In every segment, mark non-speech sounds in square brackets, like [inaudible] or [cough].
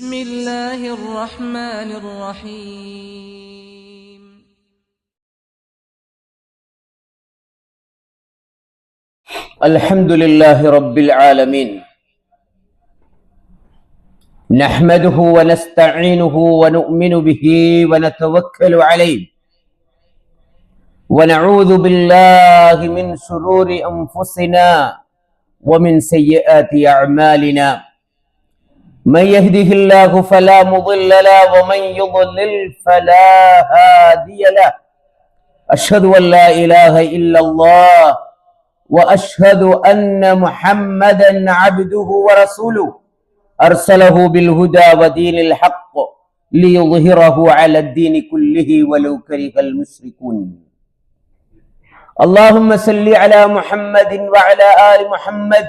بسم الله الرحمن الرحيم. الحمد لله رب العالمين. نحمده ونستعينه ونؤمن به ونتوكل عليه. ونعوذ بالله من شرور أنفسنا ومن سيئات أعمالنا. من يهده الله فلا مضل له ومن يضلل فلا هادي له. أشهد أن لا إله إلا الله وأشهد أن محمدا عبده ورسوله. أرسله بالهدى ودين الحق ليظهره على الدين كله ولو كره المشركون. اللهم صل على محمد وعلى آل محمد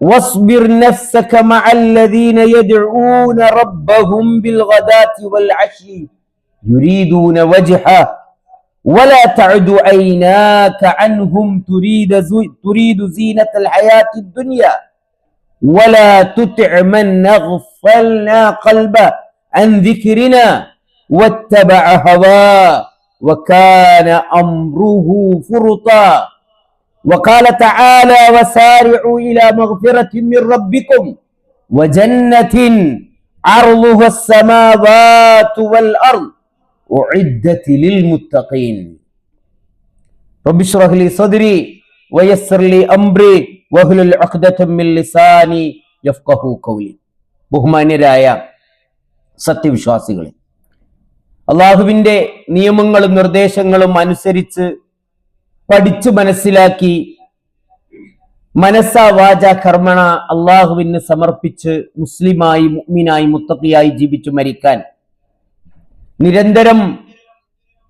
واصبر نفسك مع الذين يدعون ربهم بالغداة والعشي يريدون وجهه. ولا تعد عيناك عنهم تريد تريد زينة الحياة الدنيا. ولا تطع من أغفلنا قلبه عن ذكرنا واتبع هواه. وكان أمره فرطا. وقال تعالى وسارعوا الى مغفره من ربكم وجنه عرضها السماوات والارض اعدت للمتقين رب اشرح لي صدري ويسر لي امري വഹ്ലുൽ ഉഖ്ദത്തും മിൻ ലിസാനി യഫ്ഖഹു ഖൗലി ബഹുമാന്യരായ സത്യവിശ്വാസികളെ അള്ളാഹുവിന്റെ നിയമങ്ങളും നിർദ്ദേശങ്ങളും അനുസരിച്ച് പഠിച്ചു മനസ്സിലാക്കി. മനസ്സ വാച കർമ്മണ അള്ളാഹുവിന് സമർപ്പിച്ച് മുസ്ലിമായി മുഗ്മിനായി മുത്തക്കിയായി ജീവിച്ചു മരിക്കാൻ. നിരന്തരം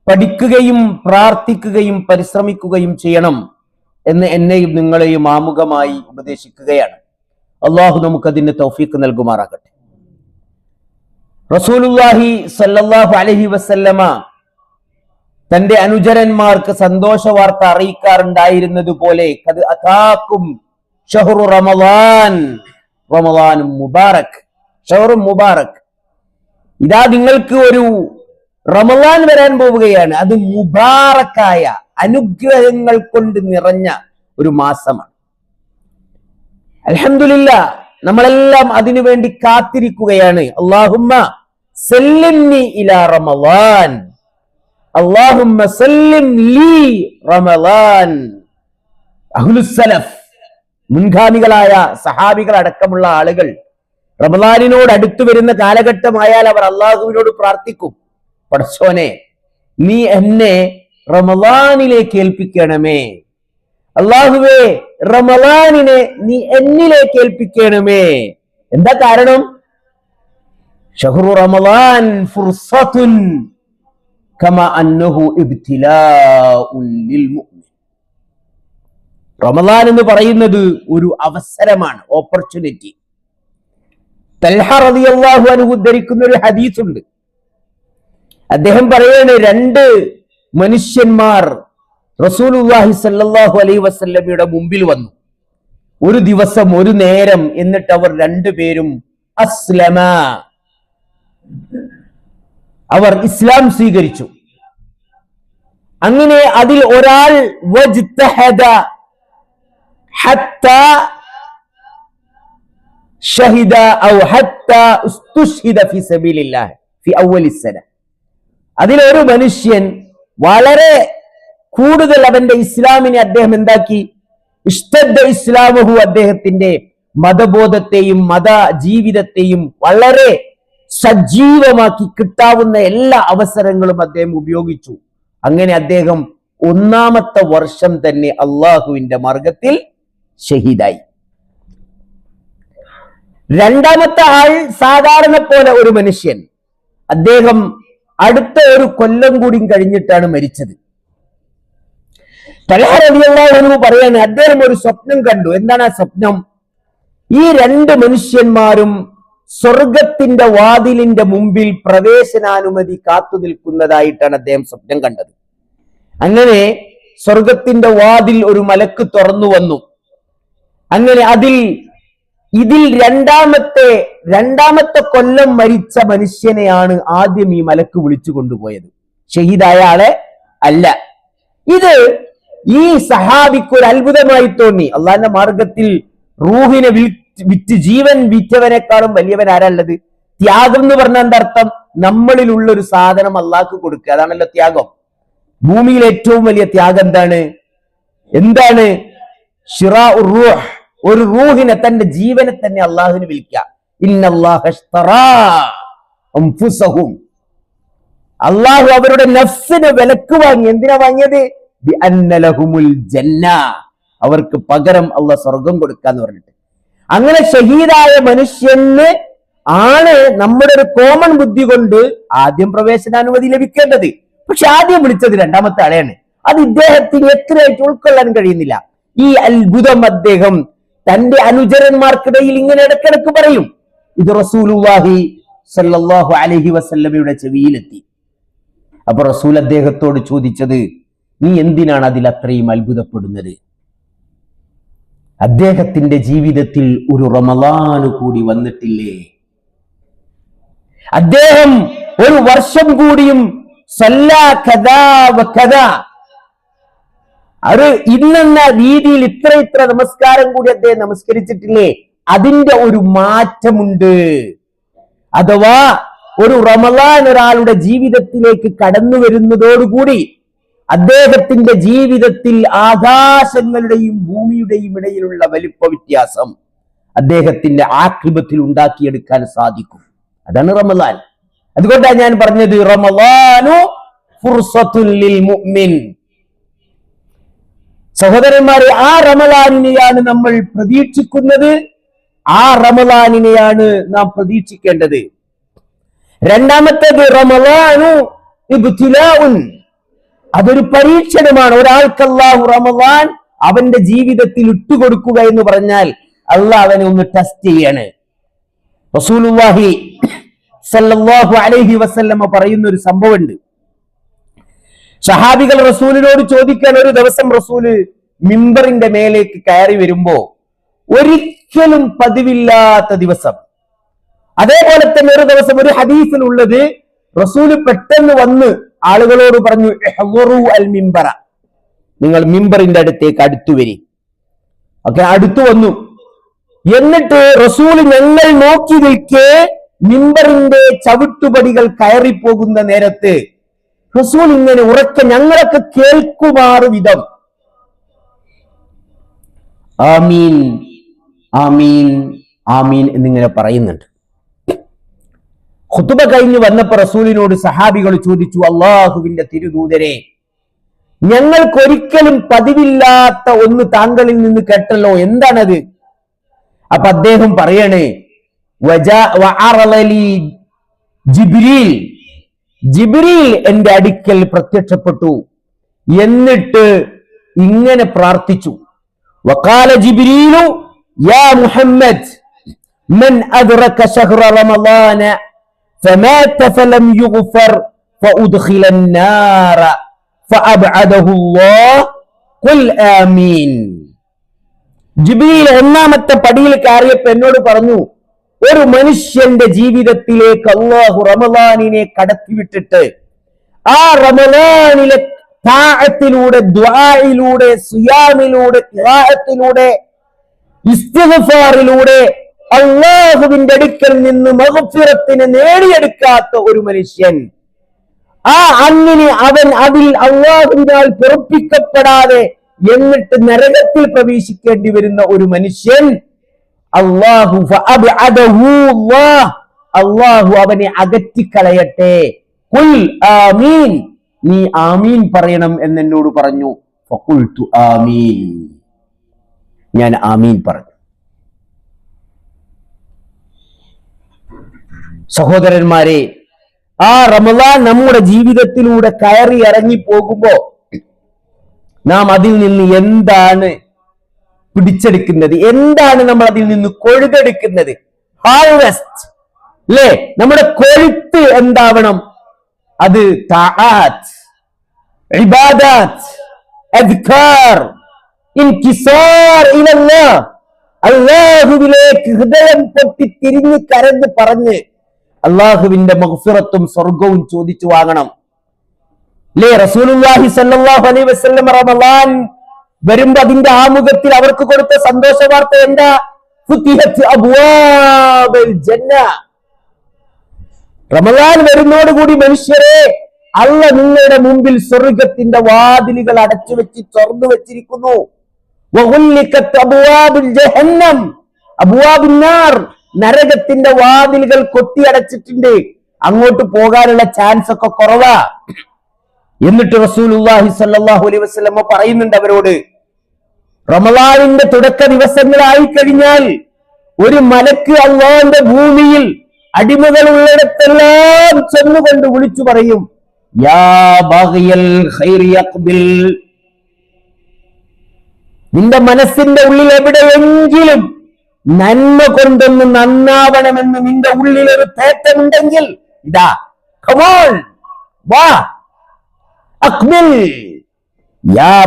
പഠിക്കുകയും പ്രാർത്ഥിക്കുകയും പരിശ്രമിക്കുകയും ചെയ്യണം എന്ന് എന്നെയും നിങ്ങളെയും ആമുഖമായി ഉപദേശിക്കുകയാണ്. അള്ളാഹു നമുക്ക് അതിന് തൗഫീക്ക് നൽകുമാറാകട്ടെ. റസൂലുല്ലാഹി സല്ലാഹു അലൈഹി വസല്ലമ തന്റെ അനുചരന്മാർക്ക് സന്തോഷ വാർത്ത അറിയിക്കാറുണ്ടായിരുന്നത് പോലെ റമദാൻ മുബാറക്. മുബാറക്. ഇതാ നിങ്ങൾക്ക് ഒരു റമദാൻ വരാൻ പോവുകയാണ്. അത് മുബാറക്കായ അനുഗ്രഹങ്ങൾ കൊണ്ട് നിറഞ്ഞ ഒരു മാസമാണ്. അലഹമില്ല നമ്മളെല്ലാം അതിനു വേണ്ടി കാത്തിരിക്കുകയാണ്. അള്ളാഹുമ്മ സെല്ലിന്നി ഇലാ റമദാൻ. അള്ളാഹുമ്മ സല്ലിം ലീ റമദാൻ. അഹ്ലുസ്സലഫ് മുൻഗാമികളായ സഹാബികൾ അടക്കമുള്ള ആളുകൾ റമദാനിനോട് അടുത്തു വരുന്ന കാലഘട്ടമായാൽ അവർ അള്ളാഹുവിനോട് പ്രാർത്ഥിക്കും. പടച്ചോനെ നീ എന്നെ റമദാനിലേക്ക് ഏൽപ്പിക്കണമേ. അള്ളാഹുവേ റമദാനിനെ നീ എന്നിലേക്ക് ഏൽപ്പിക്കണമേ. എന്താ കാരണം? ഷഹ്റു റമദാൻ ഫുർസത്തുൻ കമ അന്നഹു റമദാൻ എന്ന് പറയുന്നത് ഒരു അവസരമാണ് ഓപ്പർച്യൂണിറ്റി റളിയല്ലാഹു അൻഹു ഉദ്ധരിക്കുന്ന ഒരു ഹദീസ് ഉണ്ട് അദ്ദേഹം പറയാണ് രണ്ട് മനുഷ്യന്മാർ റസൂലുല്ലാഹി സല്ലല്ലാഹു അലൈഹി വസല്ലമയുടെ മുമ്പിൽ വന്നു. ഒരു ദിവസം ഒരു നേരം എന്നിട്ട് അവർ രണ്ടുപേരും അസ്ലമ. അവർ ഇസ്ലാം സ്വീകരിച്ചു. അങ്ങനെ അതിൽ ഒരാൾ അതിലൊരു മനുഷ്യൻ വളരെ കൂടുതൽ അവന്റെ ഇസ്ലാമിനെ അദ്ദേഹം എന്താക്കി? ഇഷ്ടദ് ഇസ്ലാമഹു അദ്ദേഹത്തിന്റെ മതബോധത്തെയും മത ജീവിതത്തെയും വളരെ സജീവമാക്കി കിട്ടാവുന്ന എല്ലാ അവസരങ്ങളും അദ്ദേഹം ഉപയോഗിച്ചു. അങ്ങനെ അദ്ദേഹം ഒന്നാമത്തെ വർഷം തന്നെ അള്ളാഹുവിന്റെ മാർഗത്തിൽ ഷഹീദായി. രണ്ടാമത്തെ ആൾ സാധാരണ പോലെ ഒരു മനുഷ്യൻ. അദ്ദേഹം അടുത്ത ഒരു കൊല്ലം കൂടി കഴിഞ്ഞിട്ടാണ് മരിച്ചത്. തലഹറിയാഹു പറയാണ് അദ്ദേഹം ഒരു സ്വപ്നം കണ്ടു. എന്താണ് ആ സ്വപ്നം? ഈ രണ്ട് മനുഷ്യന്മാരും സ്വർഗത്തിന്റെ വാതിലിന്റെ മുമ്പിൽ പ്രവേശനാനുമതി കാത്തു നിൽക്കുന്നതായിട്ടാണ് അദ്ദേഹം സ്വപ്നം കണ്ടത്. അങ്ങനെ സ്വർഗത്തിന്റെ വാതിൽ ഒരു മലക്ക് തുറന്നു വന്നു. അങ്ങനെ അതിൽ ഇതിൽ രണ്ടാമത്തെ രണ്ടാമത്തെ കൊല്ലം മരിച്ച മനുഷ്യനെയാണ് ആദ്യം ഈ മലക്ക് വിളിച്ചു കൊണ്ടുപോയത്. ഷഹീദായ ആളെ അല്ല. ഇത് ഈ സഹാബിക്ക് ഒരു അത്ഭുതമായി തോന്നി. അള്ളാന്റെ മാർഗത്തിൽ റൂഹിനെ വിറ്റ് വിറ്റ് ജീവൻ വിറ്റവനേക്കാളും വലിയവൻ ആരല്ലത് ത്യാഗം എന്ന് പറഞ്ഞ എന്താ അർത്ഥം? നമ്മളിലുള്ള ഒരു സാധനം അള്ളാഹ്ക്ക് കൊടുക്കുക. അതാണല്ലോ ത്യാഗം. ഭൂമിയിൽ ഏറ്റവും വലിയ ത്യാഗം എന്താണ്? എന്താണ്? ഷിറാ റൂഹ്. ഒരു റൂഹിനെ തന്റെ ജീവനെ തന്നെ അള്ളാഹുവിന് വിൽക്കാം അള്ളാഹു അവരുടെ നഫ്സിന് വിലക്ക് വാങ്ങി. എന്തിനാ വാങ്ങിയത്? ജന്ന. അവർക്ക് പകരം അള്ളാഹ് സ്വർഗം കൊടുക്കാന്ന് പറഞ്ഞിട്ട്. അങ്ങനെ ഷഹീദായ മനുഷ്യന് ആണ് നമ്മുടെ ഒരു കോമൺ ബുദ്ധി കൊണ്ട് ആദ്യം പ്രവേശനാനുമതി ലഭിക്കേണ്ടത്. പക്ഷെ ആദ്യം വിളിച്ചത് രണ്ടാമത്തെ ആളെയാണ്. അത് ഇദ്ദേഹത്തിന് എത്രയായിട്ട് ഉൾക്കൊള്ളാൻ കഴിയുന്നില്ല. ഈ അത്ഭുതം അദ്ദേഹം തന്റെ അനുചരന്മാർക്കിടയിൽ ഇങ്ങനെ ഇടക്കിടക്ക് പറയും. ഇത് റസൂലുവാഹി സല്ലാഹു അലഹി വസല്ലമയുടെ ചെവിയിലെത്തി. അപ്പൊ റസൂൽ അദ്ദേഹത്തോട് ചോദിച്ചത് നീ എന്തിനാണ് അതിൽ അത്രയും അത്ഭുതപ്പെടുന്നത്? അദ്ദേഹത്തിന്റെ ജീവിതത്തിൽ ഒരു റമദാനു കൂടി വന്നിട്ടില്ലേ? അദ്ദേഹം ഒരു വർഷം കൂടിയും അത് ഇന്നെന്ന രീതിയിൽ ഇത്ര ഇത്ര നമസ്കാരം കൂടി അദ്ദേഹം നമസ്കരിച്ചിട്ടില്ലേ? അതിന്റെ ഒരു മാറ്റമുണ്ട്. അഥവാ ഒരു റമദാൻ ഒരാളുടെ ജീവിതത്തിലേക്ക് കടന്നു വരുന്നതോടുകൂടി അദ്ദേഹത്തിന്റെ ജീവിതത്തിൽ ആകാശങ്ങളുടെയും ഭൂമിയുടെയും ഇടയിലുള്ള വലിപ്പ വ്യത്യാസം അദ്ദേഹത്തിന്റെ ആക്രിപത്തിൽ ഉണ്ടാക്കിയെടുക്കാൻ സാധിക്കും. അതാണ് റമദാൻ. അതുകൊണ്ടാണ് ഞാൻ പറഞ്ഞത് റമദാനു ഫുർസത്തുൽ ലിൽ മുഅ്മിൻ. സഹോദരന്മാരെ ആ റമദാനിനെയാണ് നമ്മൾ പ്രതീക്ഷിക്കുന്നത്. ആ റമദാനിനെയാണ് നാം പ്രതീക്ഷിക്കേണ്ടത്. രണ്ടാമത്തേത് റമദാനു ഇബ്തിലാഉൻ. അതൊരു പരീക്ഷണമാണ്. ഒരാൾക്ക് അല്ലാഹു റമദാൻ അവന്റെ ജീവിതത്തിൽ ഇട്ടുകൊടുക്കുക എന്ന് പറഞ്ഞാൽ അള്ളാഹ് അവനെ ഒന്ന് ടെസ്റ്റ് ചെയ്യാണ്. സല്ലല്ലാഹു അലൈഹി വസല്ലമ പറയുന്ന ഒരു സംഭവമുണ്ട്. ഷഹാബികൾ റസൂലിനോട് ചോദിക്കാൻ ഒരു ദിവസം റസൂൽ മിമ്പറിന്റെ മേലേക്ക് കയറി വരുമ്പോ ഒരിക്കലും പതിവില്ലാത്ത ദിവസം. അതേപോലെ തന്നെ ഒരു ദിവസം ഒരു ഹദീസിലുള്ളത് റസൂൽ പെട്ടെന്ന് വന്ന് ആളുകളോട് പറഞ്ഞു "ഇഹ്ദറു അൽ മിംബറ. നിങ്ങൾ മിംബറിന്റെ അടുത്തേക്ക് അടുത്തു വരി. ഓക്കെ അടുത്തു വന്നു. എന്നിട്ട് റസൂൽ ഞങ്ങൾ നോക്കി നിൽക്കെ മിംബറിന്റെ ചവിട്ടുപടികൾ കയറിപ്പോകുന്ന നേരത്ത് റസൂൽ ഇങ്ങനെ ഉറക്കെ ഞങ്ങളൊക്കെ കേൾക്കുമാറ് വിധം. ആമീൻ ആമീൻ ആമീൻ എന്നിങ്ങനെ പറയുന്നുണ്ട്. ഖുതുബ കഴിഞ്ഞ് വന്നപ്പോ റസൂലിനോട് സഹാബികൾ ചോദിച്ചു അള്ളാഹുവിന്റെ തിരുദൂതരെ ഞങ്ങൾക്കൊരിക്കലും പതിവില്ലാത്ത ഒന്ന് താങ്കളിൽ നിന്ന് കേട്ടല്ലോ എന്താണത് അപ്പൊ അദ്ദേഹം പറയണേ വജാ- വഅറളലി ജിബ്രീൽ ജിബ്രീൽ എന്റെ അടുക്കൽ പ്രത്യക്ഷപ്പെട്ടു എന്നിട്ട് ഇങ്ങനെ പ്രാർത്ഥിച്ചു വക്കാല ജിബ്രീലു യാ മുഹമ്മദ് من أدرك شهر رمضان فمات فلم يغفر فأدخل النار فأبعده الله قل آمين ജിബിയിൽ ഒന്നാമത്തെ പടിയിൽ കയറിയപ്പോ എന്നോട് പറഞ്ഞു ഒരു മനുഷ്യന്റെ ജീവിതത്തിലേക്ക് അള്ളാഹു റമലാനിനെ കടത്തിവിട്ടിട്ട് ആ റമലാനിലെ താഴത്തിലൂടെ ദ്വായിലൂടെ സുയാമിലൂടെ ഖിറാഅത്തിലൂടെ ഇസ്തിഗ്ഫാറിലൂടെ അള്ളാഹുവിന്റെ അടുക്കൽ നിന്ന് മഹുഫിറത്തിന് നേടിയെടുക്കാത്ത ഒരു മനുഷ്യൻ. ആ അങ്ങനെ അവൻ അതിൽ അള്ളാഹുവിനാൽ പൊറപ്പിക്കപ്പെടാതെ എന്നിട്ട് നരകത്തിൽ പ്രവേശിക്കേണ്ടി വരുന്ന ഒരു മനുഷ്യൻ. അള്ളാഹു. അള്ളാഹു അവനെ അകറ്റിക്കളയട്ടെ. ആമീൻ. നീ ആമീൻ പറയണം എന്നെന്നോട് പറഞ്ഞു. ആമീൻ. ഞാൻ ആമീൻ പറഞ്ഞു. സഹോദരന്മാരെ ആ റമദാൻ നമ്മുടെ ജീവിതത്തിലൂടെ കയറി ഇറങ്ങി പോകുമ്പോ നാം അതിൽ നിന്ന് എന്താണ് പിടിച്ചെടുക്കുന്നത്? എന്താണ് നമ്മൾ അതിൽ നിന്ന് കൊഴുതെടുക്കുന്നത്? ഹാർവെസ്റ്റ് അല്ലേ നമ്മുടെ കൊഴുത്ത് എന്താവണം? അത്. അള്ളാഹുവിലേക്ക് ഹൃദയം പൊട്ടി തിരിഞ്ഞ് കരഞ്ഞ് പറഞ്ഞ് അള്ളാഹുവിന്റെ മഗ്ഫിറത്തും സ്വർഗവും ചോദിച്ചു വാങ്ങണം. ലേ റസൂലുള്ളാഹി സല്ലല്ലാഹു അലൈഹി വസല്ലം റമളാൻ വരുമ്പോ അതിന്റെ ആമുഖത്തിൽ അവർക്ക് കൊടുത്ത സന്തോഷ വാർത്ത എന്താ? റമലാൻ വരുന്നോടുകൂടി മനുഷ്യരെ അല്ല നിങ്ങളുടെ മുമ്പിൽ സ്വർഗത്തിന്റെ വാതിലുകൾ അടച്ചു വെച്ച് തുറന്നു വെച്ചിരിക്കുന്നു. നരകത്തിന്റെ വാതിലുകൾ കൊത്തിയടച്ചിട്ടുണ്ട് അങ്ങോട്ട് പോകാനുള്ള ചാൻസ് ഒക്കെ കുറവാ. എന്നിട്ട് റസൂലുള്ളാഹി സ്വല്ലല്ലാഹു അലൈഹി വസല്ലമ പറയുന്നുണ്ട് അവരോട് റമളാനിന്റെ തുടക്ക ദിവസങ്ങളായി കഴിഞ്ഞാൽ ഒരു മലക്ക് അള്ളാന്റെ ഭൂമിയിൽ അടിമകൾ ഉള്ളിടത്തെല്ലാം ചെന്നുകൊണ്ട് വിളിച്ചു പറയും നിന്റെ മനസ്സിന്റെ ഉള്ളിൽ എവിടെയെങ്കിലും നന്മ കൊണ്ടൊന്ന് നന്നാവണമെന്ന് നിന്റെ ഉള്ളിൽ ഒരു തേറ്റമുണ്ടെങ്കിൽ ഇതാ. കമോൾ വാ. അക്മിൽ. യാ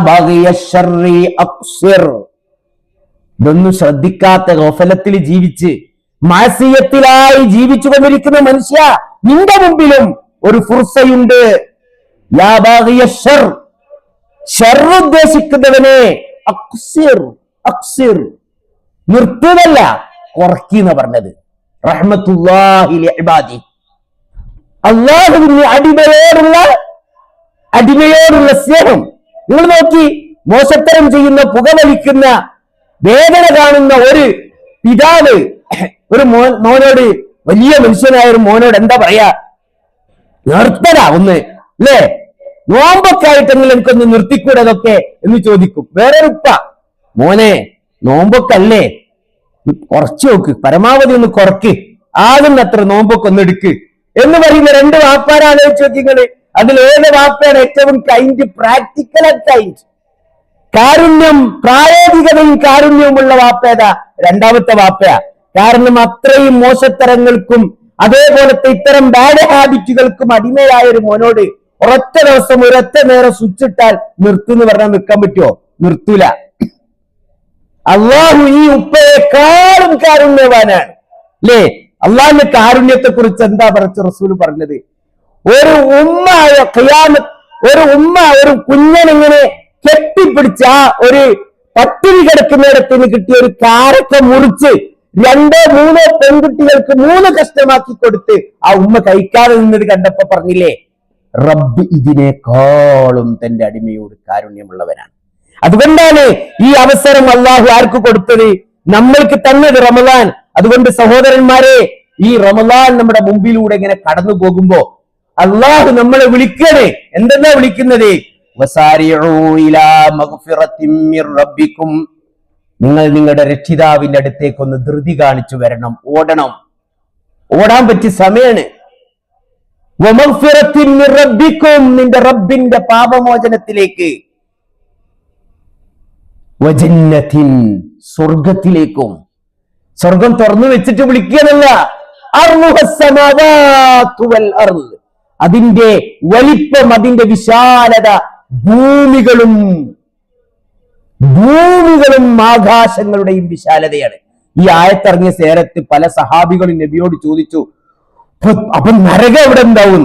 ഇതൊന്നും ശ്രദ്ധിക്കാത്ത ഗോഫലത്തിൽ ജീവിച്ച് മാസിയത്തിലായി ജീവിച്ചു കൊണ്ടിരിക്കുന്ന മനുഷ്യ നിന്റെ മുമ്പിലും ഒരു ഫുർസയുണ്ട്. ഉദ്ദേശിക്കുന്നവനെ അക്സിർ അക്സിർ. നിർത്തുന്നല്ല കുറക്കി എന്ന് പറഞ്ഞത് അടിമയോടുള്ള അടിമയോടുള്ള സ്നേഹം. നിങ്ങൾ നോക്കി മോശത്തരം ചെയ്യുന്ന പുകവലിക്കുന്ന വേദന കാണുന്ന ഒരു പിതാവ് ഒരു മോനോട് വലിയ മനുഷ്യനായ ഒരു മോനോട് എന്താ പറയാ? നിർത്തലാ ഒന്ന്. അല്ലേ? നോമ്പൊക്കെ ആയിട്ടെങ്കിലും എനിക്കൊന്ന് നിർത്തിക്കൂടെ അതൊക്കെ എന്ന് ചോദിക്കും. വേറെ ഉപ്പ മോനെ നോമ്പൊക്കെ കുറച്ചു നോക്ക്. പരമാവധി ഒന്ന് കുറക്ക്. ആകുന്നത്ര നോമ്പൊക്കെ ഒന്ന് എടുക്ക്. എന്ന് പറയുന്ന രണ്ട് വാപ്പാരെ ആലോചിച്ച് നോക്കിങ്ങൾ അതിൽ ഏത് വാപ്പയാണ് ഏറ്റവും കൈൻഡ് പ്രാക്ടിക്കൽ ആൻഡ് കൈൻഡ് കാരുണ്യം പ്രായോഗികതയും കാരുണ്യവുമുള്ള വാപ്പേതാ രണ്ടാമത്തെ വാപ്പയാ. കാരണം അത്രയും മോശത്തരങ്ങൾക്കും അതേപോലത്തെ ഇത്തരം ബാഡ് ഹാബിറ്റുകൾക്കും അടിമയായ ഒരു മോനോട് ഒരൊറ്റ ദിവസം ഒരൊറ്റ നേരം സ്വിച്ച് ഇട്ടാൽ നിർത്തുന്ന് പറഞ്ഞാൽ നിൽക്കാൻ പറ്റുമോ നിർത്തൂല. അള്ളാഹു ഈ ഉപ്പയെക്കാളും കാരുണ്യവാനാണ്. അല്ലേ അള്ളാഹിന്റെ കാരുണ്യത്തെ കുറിച്ച് എന്താ പറച്ച് റസൂൽ പറഞ്ഞത്? ഒരു ഉമ്മ ഖിയാമ ഒരു ഉമ്മ ഒരു കുഞ്ഞനിങ്ങനെ കെട്ടിപ്പിടിച്ച ആ ഒരു പട്ടിണി കിടക്കുന്നിടത്തിന് കിട്ടിയ ഒരു കാരക്ക മുറിച്ച് രണ്ടോ മൂന്നോ പെൺകുട്ടികൾക്ക് മൂന്ന് കഷ്ടമാക്കി കൊടുത്ത് ആ ഉമ്മ കഴിക്കാതെ നിന്നത് കണ്ടപ്പോ പറഞ്ഞില്ലേ റബ്ബ് ഇതിനേക്കാളും തന്റെ അടിമയോട് കാരുണ്യമുള്ളവനാണ്. അതുകൊണ്ടാണ് ഈ അവസരം അള്ളാഹു ആർക്ക് കൊടുത്തത്? നമ്മൾക്ക് തന്നത് റമലാൻ അതുകൊണ്ട് സഹോദരന്മാരെ ഈ റമലാൻ നമ്മുടെ മുമ്പിലൂടെ ഇങ്ങനെ കടന്നു പോകുമ്പോ അള്ളാഹു നമ്മളെ വിളിക്കണേ. എന്തെന്നാ വിളിക്കുന്നത്? നിങ്ങൾ നിങ്ങളുടെ രക്ഷിതാവിന്റെ അടുത്തേക്ക് ഒന്ന് ധൃതി കാണിച്ചു വരണം. ഓടണം. ഓടാൻ പറ്റിയ റബ്ബിക്കും നിന്റെ റബ്ബിന്റെ പാപമോചനത്തിലേക്ക്. വജന്നത്തിൻ സ്വർഗത്തിലേക്കും സ്വർഗം തുറന്നു വെച്ചിട്ട് വിളിക്കുകയല്ല. അതിന്റെ വലിപ്പം അതിന്റെ വിശാലത ഭൂമികളും ഭൂമികളും ആകാശങ്ങളുടെയും വിശാലതയാണ്. ഈ ആയത്തിറങ്ങിയ സേരത്ത് പല സഹാബികളും നബിയോട് ചോദിച്ചു "അപ്പൊ- നരക എവിടെ ഉണ്ടാവും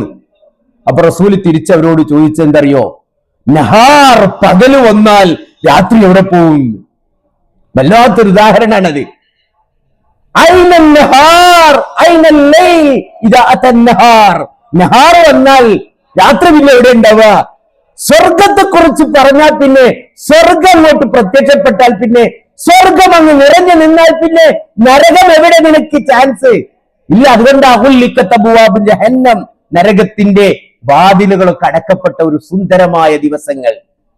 അപ്പൊ റസൂൽ തിരിച്ചവരോട് ചോദിച്ചെന്തറിയോ? നഹാർ പകൽ വന്നാൽ രാത്രി എവിടെ പോകും വല്ലാത്തൊരു ഉദാഹരണമാണത് നഹാർ, വന്നാൽ രാത്രി പിന്നെ എവിടെ ഉണ്ടാവുക? സ്വർഗത്തെ കുറിച്ച് പറഞ്ഞാൽ പിന്നെ സ്വർഗം അങ്ങോട്ട് പ്രത്യക്ഷപ്പെട്ടാൽ പിന്നെ സ്വർഗം അങ്ങ് നിറഞ്ഞു നിന്നാൽ പിന്നെ നരകം എവിടെ നിനക്ക് ചാൻസ് ഇല്ല അതുകൊണ്ട് അഹുല്ലിക്കത്തബുവാബിന്റെ ജഹന്നം. നരകത്തിന്റെ വാതിലുകളൊക്കെ അടക്കപ്പെട്ട ഒരു സുന്ദരമായ ദിവസങ്ങൾ.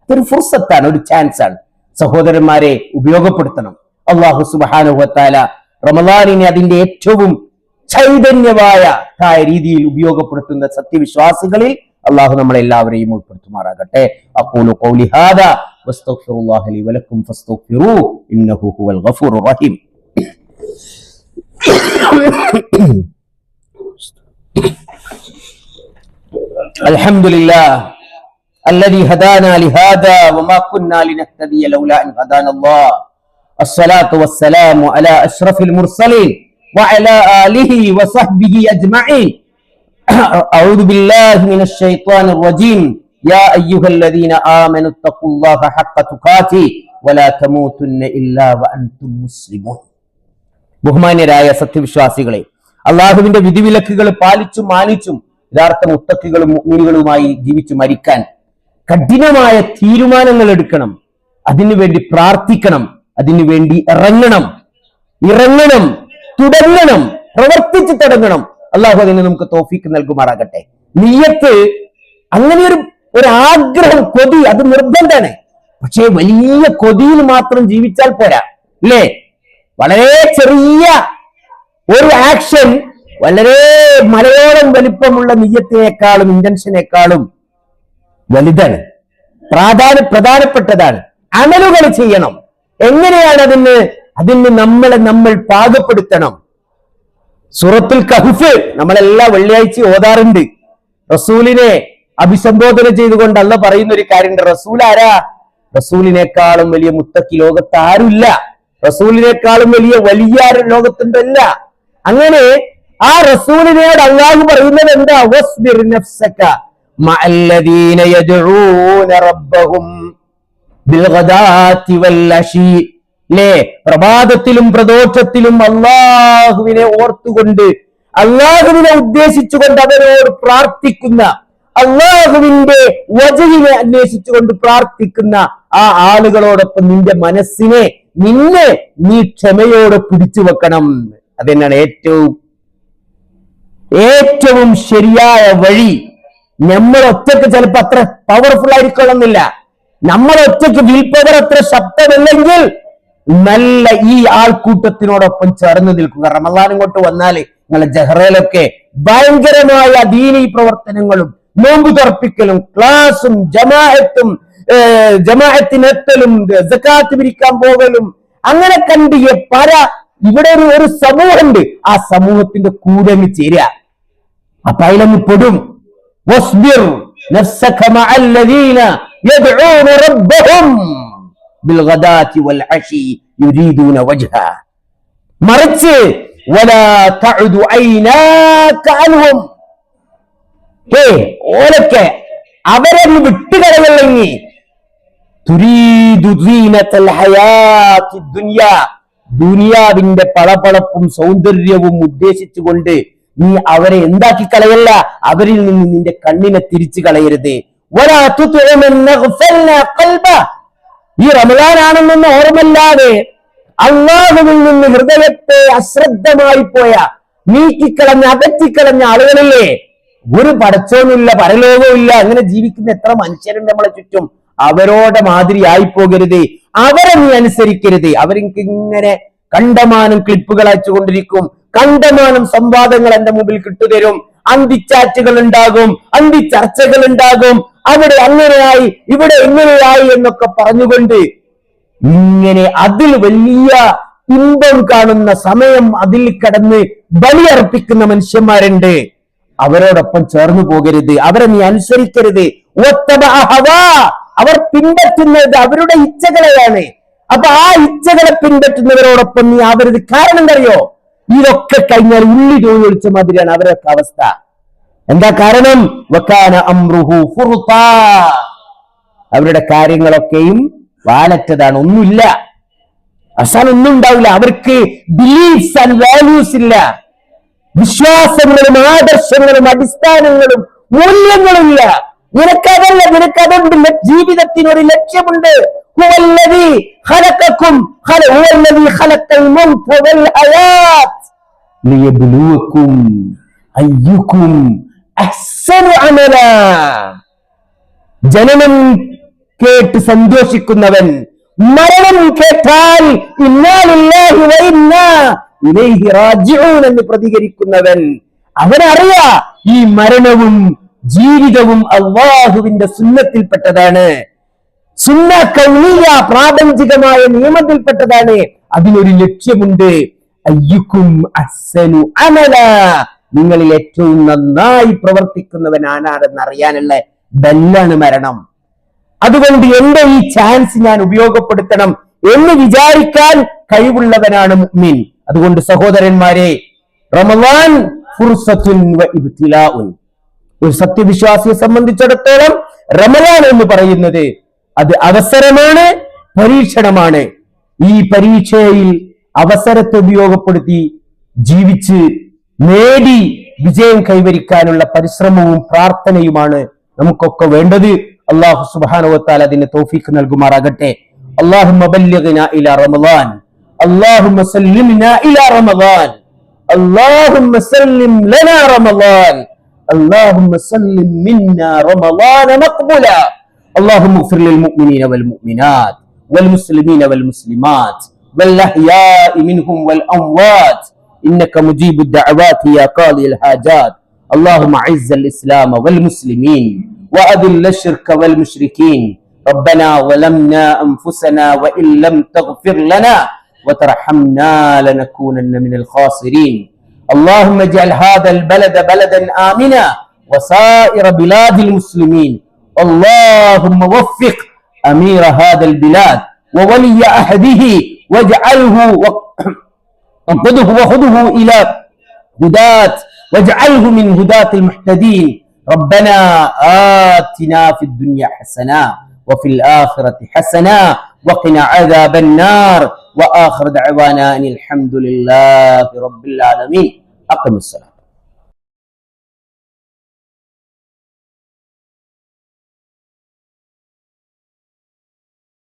അതൊരു ഫുർസത്താണ് ഒരു ചാൻസ് ആണ് സഹോദരന്മാരെ ഉപയോഗപ്പെടുത്തണം അള്ളാഹു സുബാനുഹത്താല റമലാനിനെ അതിന്റെ ഏറ്റവും ചൈതന്യമായ ആയ രീതിയിൽ ഉപയോഗപ്പെടുത്തുന്ന സത്യവിശ്വാസികളിൽ അള്ളാഹു നമ്മളെ എല്ലാവരെയും ഉൾപ്പെടുത്തുമാറാകട്ടെ അഖൂലു ഖൗലി ഹാദാ വസ്തഗ്ഫിറുല്ലാഹ ലി വലക്കും ഫസ്തഗ്ഫിറൂ ഇന്നഹു ഹുവൽ ഗഫൂറുർ റഹീം الحمد لله الذي هدانا لهذا وما كنا لنهتدي لولا ان هدانا الله الصلاة والسلام على أشرف المرسلين وعلى آله وصحبه أجمعين أعوذ بالله من الشيطان الرجيم يا أيها الذين آمنوا اتقوا الله حق تقاته ولا تموتن إلا وأنتم مسلمون ബഹുമാന്യരായ സത്യവിശ്വാസികളെ അള്ളാഹുവിന്റെ വിധിവിലക്കുകൾ പാലിച്ചും മാനിച്ചും യഥാർത്ഥ മുത്തക്കികളും മുഗ്മിനുകളുമായി ജീവിച്ചു മരിക്കാൻ കഠിനമായ തീരുമാനങ്ങൾ എടുക്കണം. അതിനുവേണ്ടി പ്രാർത്ഥിക്കണം. അതിനുവേണ്ടി ഇറങ്ങണം. ഇറങ്ങണം തുടങ്ങണം പ്രവർത്തിച്ച് തുടങ്ങണം. അള്ളാഹു അതിന് നമുക്ക് തോഫിക്ക് നൽകുമാറാകട്ടെ. നീയത്ത് അങ്ങനെ ഒരു ഒരു ആഗ്രഹം കൊതി അത് നിർബന്ധമാണ്. പക്ഷേ വലിയ കൊതിയിൽ മാത്രം ജീവിച്ചാൽ പോരാ. അല്ലേ? വളരെ ചെറിയ ഒരു ആക്ഷൻ വളരെ മലയോളം വലിപ്പമുള്ള നീയത്തിനേക്കാളും ഇന്റൻഷനേക്കാളും വലുതാണ് പ്രാധാന്യ പ്രധാനപ്പെട്ടതാണ്. അമലുകൾ ചെയ്യണം. എങ്ങനെയാണ് അതിന് അതിന് നമ്മളെ നമ്മൾ പാകപ്പെടുത്തണം. സൂറത്തുൽ കഹുഫ് നമ്മളെല്ലാ വെള്ളിയാഴ്ച ഓതാറുണ്ട്. റസൂലിനെ അഭിസംബോധന ചെയ്തുകൊണ്ട് അല്ല പറയുന്ന ഒരു കാര്യമുണ്ട്. റസൂൽ ആരാ? റസൂലിനേക്കാളും വലിയ മുത്തക്കി ലോകത്ത് ആരുമില്ല. റസൂലിനേക്കാളും വലിയ വലിയ ലോകത്തുണ്ടല്ല. അങ്ങനെ ആ റസൂലിനോട് അള്ളാഹു പറയുന്നത് എന്താ? ലേ പ്രഭാതത്തിലും പ്രദോഷത്തിലും അള്ളാഹുവിനെ ഓർത്തുകൊണ്ട് അള്ളാഹുവിനെ ഉദ്ദേശിച്ചുകൊണ്ട് അവരോട് പ്രാർത്ഥിക്കുന്ന അള്ളാഹുവിന്റെ വചനെ അന്വേഷിച്ചുകൊണ്ട് പ്രാർത്ഥിക്കുന്ന ആ ആളുകളോടൊപ്പം നിന്റെ മനസ്സിനെ നിന്നെ നീ ക്ഷമയോടെ പിടിച്ചു വെക്കണം അതെന്നാണ് ഏറ്റവും ഏറ്റവും ശരിയായ വഴി. നമ്മൾ ഒറ്റയ്ക്ക് ചിലപ്പോ അത്ര പവർഫുൾ ആയിരിക്കണമെന്നില്ല. നമ്മൾ ഒറ്റയ്ക്ക് വിൽ പവർ അത്ര ശക്തമല്ലെങ്കിൽ നല്ല ഈ ആൾക്കൂട്ടത്തിനോടൊപ്പം ചേർന്ന് നിൽക്കുക. റമദാൻ ഇങ്ങോട്ട് വന്നാൽ നിങ്ങളെ ജഹ്റയിലൊക്കെ ഭയങ്കരമായ ദീനീ പ്രവർത്തനങ്ങളും നോമ്പ് തുറപ്പിക്കലും ക്ലാസും ജമാഅത്തും ജമാഅത്തിനെത്തലും ജക്കാത്ത് പിരിക്കാൻ പോകലും അങ്ങനെ കണ്ടിയ പല ഇവിടെ ഒരു ഒരു സമൂഹമുണ്ട്. ആ സമൂഹത്തിന്റെ കൂടെ ചേരുക. അപ്പൊ അതിലങ്ങ് പെടും. واصبر نفسك مع الذين يدعون ربهم بالغداة والعشي يريدون وجهه മറിച്ച് ولا تعد عيناك عنهم ഹേ ഓലൊക്കെ അവരങ്ങ് വിട്ടുകളയല്ലെങ്കിൽ തുരീദു ദീനത്തൽ ഹയാത്തി ദുനിയാ ദുനിയാവിന്റെ പളപളപ്പും സൗന്ദര്യവും ഉദ്ദേശിച്ചുകൊണ്ട് നീ അവരെ എന്താക്കി കളയല്ല? അവരിൽ നിന്ന് നിന്റെ കണ്ണിനെ തിരിച്ചു കളയരുത്. ഈ റമദാനാണെന്നൊന്ന് ഓർമ്മല്ലാതെ അള്ളാഹുവിൽ നിന്ന് ഹൃദയത്തെ അശ്രദ്ധമായി പോയ നീക്കിക്കളഞ്ഞ അകറ്റിക്കളഞ്ഞ ആളുകളില്ലേ? ഒരു പടച്ചോന്നില്ല പരലോകമില്ല അങ്ങനെ ജീവിക്കുന്ന എത്ര മനുഷ്യരുണ്ട് നമ്മളെ ചുറ്റും. അവരോടെ മാതിരി ആയി പോകരുത് അവരെ നീ അനുസരിക്കരുത്. അവർക്ക് ഇങ്ങനെ കണ്ടമാനം ക്ലിപ്പുകൾ അയച്ചുകൊണ്ടിരിക്കും. കണ്ടമാനം സംവാദങ്ങൾ എന്റെ മുമ്പിൽ കിട്ടുതരും. അന്തിച്ചാറ്റുകൾ ഉണ്ടാകും അന്തി ചർച്ചകൾ ഉണ്ടാകും. അവിടെ അങ്ങനെയായി ഇവിടെ ഇങ്ങനെയായി എന്നൊക്കെ പറഞ്ഞുകൊണ്ട് ഇങ്ങനെ അതിൽ വലിയ ഇമ്പം കാണുന്ന സമയം അതിൽ കടന്ന് ബലിയർപ്പിക്കുന്ന മനുഷ്യന്മാരുണ്ട്. അവരോടൊപ്പം ചേർന്നു പോകരുത് അവരെ നീ അനുസരിക്കരുത്. അവർ പിൻപറ്റുന്നത് അവരുടെ ഇച്ഛകളെയാണ്. അപ്പൊ ആ ഇച്ഛകളെ പിൻപറ്റുന്നവരോടൊപ്പം നീ ആവരുത്. കാരണം എന്തറിയോ ഇതൊക്കെ കഴിഞ്ഞാൽ ഉള്ളി തോന്നി ഒഴിച്ച മാതിരിയാണ് അവരൊക്കെ അവസ്ഥ. എന്താ കാരണം? വക്കാന അമ്രുഹു അവരുടെ കാര്യങ്ങളൊക്കെയും വാലറ്റതാണ് ഒന്നുമില്ല. അവസാനം ഒന്നും ഉണ്ടാവില്ല. അവർക്ക് ബിലീഫ്സ് ആൻഡ് വാല്യൂസ് ഇല്ല. വിശ്വാസങ്ങളും ആദർശങ്ങളും അടിസ്ഥാനങ്ങളും മൂല്യങ്ങളുമില്ല. നിനക്കതല്ല നിനക്കതുണ്ട്. ജീവിതത്തിന് ഒരു ലക്ഷ്യമുണ്ട് ും. ലിയബ്ലുവക്കും അയ്യുക്കും അഹ്സനു അമല ജനനം കേട്ട് സന്തോഷിക്കുന്നവൻ മരണം കേട്ടാൽ എന്ന് പ്രതികരിക്കുന്നവൻ. അവനറിയാ ഈ മരണവും ജീവിതവും അള്ളാഹുവിന്റെ സുന്നത്തിൽപ്പെട്ടതാണ്. സുന്ന കൗലിയ പ്രാപഞ്ചികമായ നിയമത്തിൽപ്പെട്ടതാണ്. അതിനൊരു ലക്ഷ്യമുണ്ട്. അയ്യുക്കും അസനു അമല. നിങ്ങളിൽ ഏറ്റവും നന്നായി പ്രവർത്തിക്കുന്നവൻ ആനാണെന്ന് അറിയാനുള്ള ബെല്ലാണ് മരണം. അതുകൊണ്ട് എന്റെ ഈ ചാൻസ് ഞാൻ ഉപയോഗപ്പെടുത്തണം എന്ന് വിചാരിക്കാൻ കഴിവുള്ളവനാണ് മുഅ്മിൻ. അതുകൊണ്ട് സഹോദരന്മാരെ റമവാൻ ഫുർസത്തുൻ ഒരു സത്യവിശ്വാസിയെ സംബന്ധിച്ചിടത്തോളം റമലാൻ എന്ന് പറയുന്നത് അത് അവസരമാണ് പരീക്ഷണമാണ്. ഈ പരീക്ഷയിൽ അവസരത്തെ ഉപയോഗപ്പെടുത്തി ജീവിച്ച് നേടി വിജയം കൈവരിക്കാനുള്ള പരിശ്രമവും പ്രാർത്ഥനയുമാണ് നമുക്കൊക്കെ വേണ്ടത് അള്ളാഹു സുബാനുവത്താൽ അതിന് തോഫീക്ക് നൽകുമാറാകട്ടെ اللهم بلغنا الى رمضان اللهم سلمنا الى رمضان اللهم سلم لنا رمضان اللهم سلم منا رمضان مقبولا اللهم اغفر للمؤمنين والمؤمنات والمسلمين والمسلمات والاحياء منهم والأموات. إنك مجيب الدعوات يا قاضي الحاجات. اللهم اعز الإسلام والمسلمين وأذل الشرك والمشركين. ربنا ظلمنا أنفسنا وإن لم تغفر لنا وترحمنا لنكونن من الخاسرين. اللهم اجعل هذا البلد بلدا آمنا وسائر بلاد المسلمين. اللهم وفق أمير هذا البلاد وولي عهده واجعله وقده [clears throat] وخذه إلى هداة. واجعله من هداة المحتدين ربنا آتنا في الدنيا حسنة وفي الآخرة حسنة وقنا عذاب النار. وآخر دعوانا أن الحمد لله رب العالمين. أقم الصلاة.